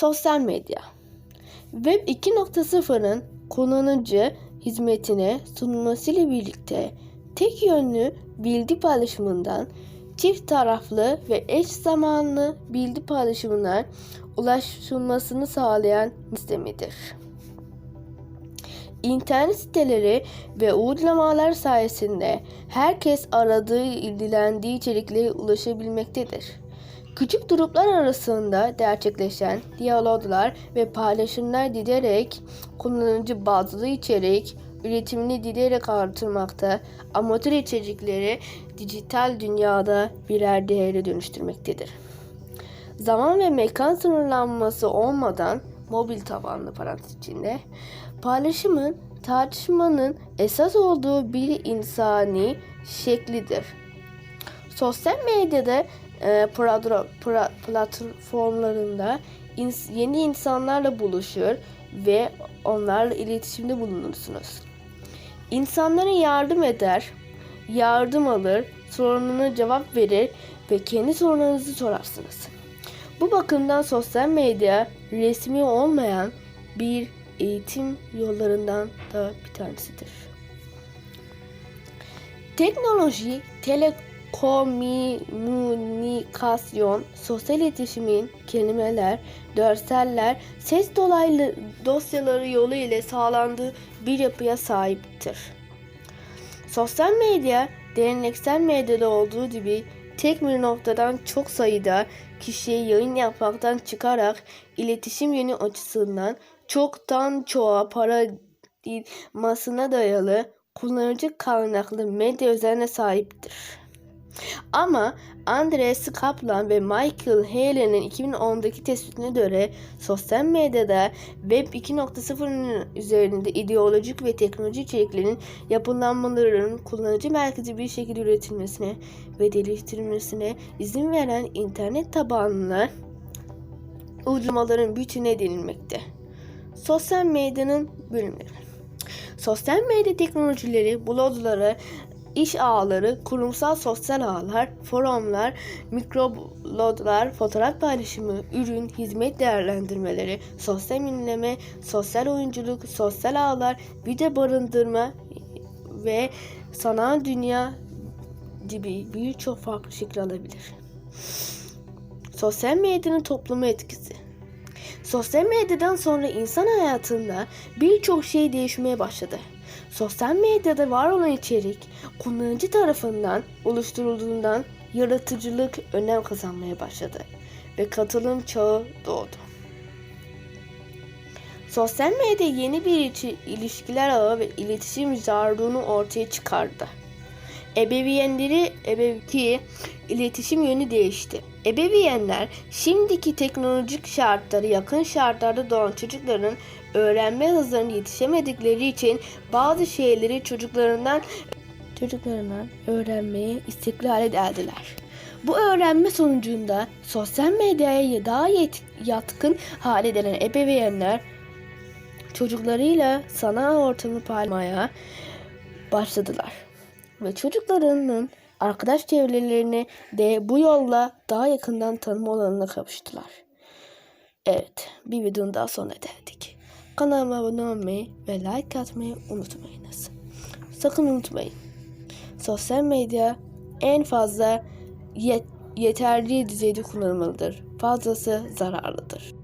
Sosyal medya Web 2.0'ın kullanıcı hizmetine sunulmasıyla birlikte tek yönlü bilgi paylaşımından çift taraflı ve eş zamanlı bilgi paylaşımına ulaşılmasını sağlayan sistemidir. İnternet siteleri ve uygulamalar sayesinde herkes aradığı, ilgilendiği içeriklere ulaşabilmektedir. Küçük gruplar arasında gerçekleşen diyaloglar ve paylaşımlar giderek kullanıcı bazlı içerik üretimini giderek artırmakta, amatör içerikleri dijital dünyada birer değere dönüştürmektedir. Zaman ve mekan sınırlanması olmadan mobil tabanlı parantez içinde paylaşımın tartışmanın esas olduğu bir insani şeklidir. Sosyal medyada e, pradro- pra- platformlarında ins- yeni insanlarla buluşur ve onlarla iletişimde bulunursunuz. İnsanlara yardım eder, yardım alır, sorununa cevap verir ve kendi sorunlarınızı sorarsınız. Bu bakımdan sosyal medya resmi olmayan bir eğitim yollarından da bir tanesidir. Teknoloji, telekomünikasyon, sosyal iletişimin kelimeler, görseller, ses dolaylı dosyaları yolu ile sağlandığı bir yapıya sahiptir. Sosyal medya, geleneksel medyada olduğu gibi tek bir noktadan çok sayıda kişiye yayın yapmaktan çıkarak iletişim yönü açısından çoktan çoğa paradigmasına dayalı kullanıcı kaynaklı medya üzerine sahiptir. Ama Andreas Kaplan ve Michael Haley'nin 2010'daki tespitine göre sosyal medyada Web 2.0'ın üzerinde ideolojik ve teknolojik içeriklerin yapılanmalarının kullanıcı merkezi bir şekilde üretilmesine ve geliştirilmesine izin veren internet tabanlı uygulamaların bütüne denilmekte. Sosyal medyanın bölümleri. Sosyal medya teknolojileri, blogları, iş ağları, kurumsal sosyal ağlar, forumlar, mikrobloglar, fotoğraf paylaşımı, ürün, hizmet değerlendirmeleri, sosyal minleme, sosyal oyunculuk, sosyal ağlar, video barındırma ve sanal dünya gibi birçok farklı şekil alabilir. Sosyal medyanın topluma etkisi. Sosyal medyadan sonra insan hayatında birçok şey değişmeye başladı. Sosyal medyada var olan içerik kullanıcı tarafından oluşturulduğundan yaratıcılık önem kazanmaya başladı ve katılım çağı doğdu. Sosyal medya yeni bir ilişkiler ağı ve iletişim jargonu ortaya çıkardı. Ebeveynleri ebevki iletişim yönü değişti. Ebeveynler şimdiki teknolojik şartları yakın şartlarda doğan çocukların öğrenme hızlarına yetişemedikleri için bazı şeyleri çocuklarından çocuklarından öğrenmeye istekli hale geldiler. Bu öğrenme sonucunda sosyal medyaya daha yatkın hale gelen ebeveynler çocuklarıyla sanal ortamı paylaşmaya başladılar. Ve çocuklarının arkadaş çevrelerini de bu yolla daha yakından tanıma olanına kavuştular. Evet, bir videonun daha sonuna geldik. Kanalıma abone olmayı ve like atmayı unutmayınız. Sakın unutmayın. Sosyal medya en fazla yet- yeterli düzeyde kullanılmalıdır. Fazlası zararlıdır.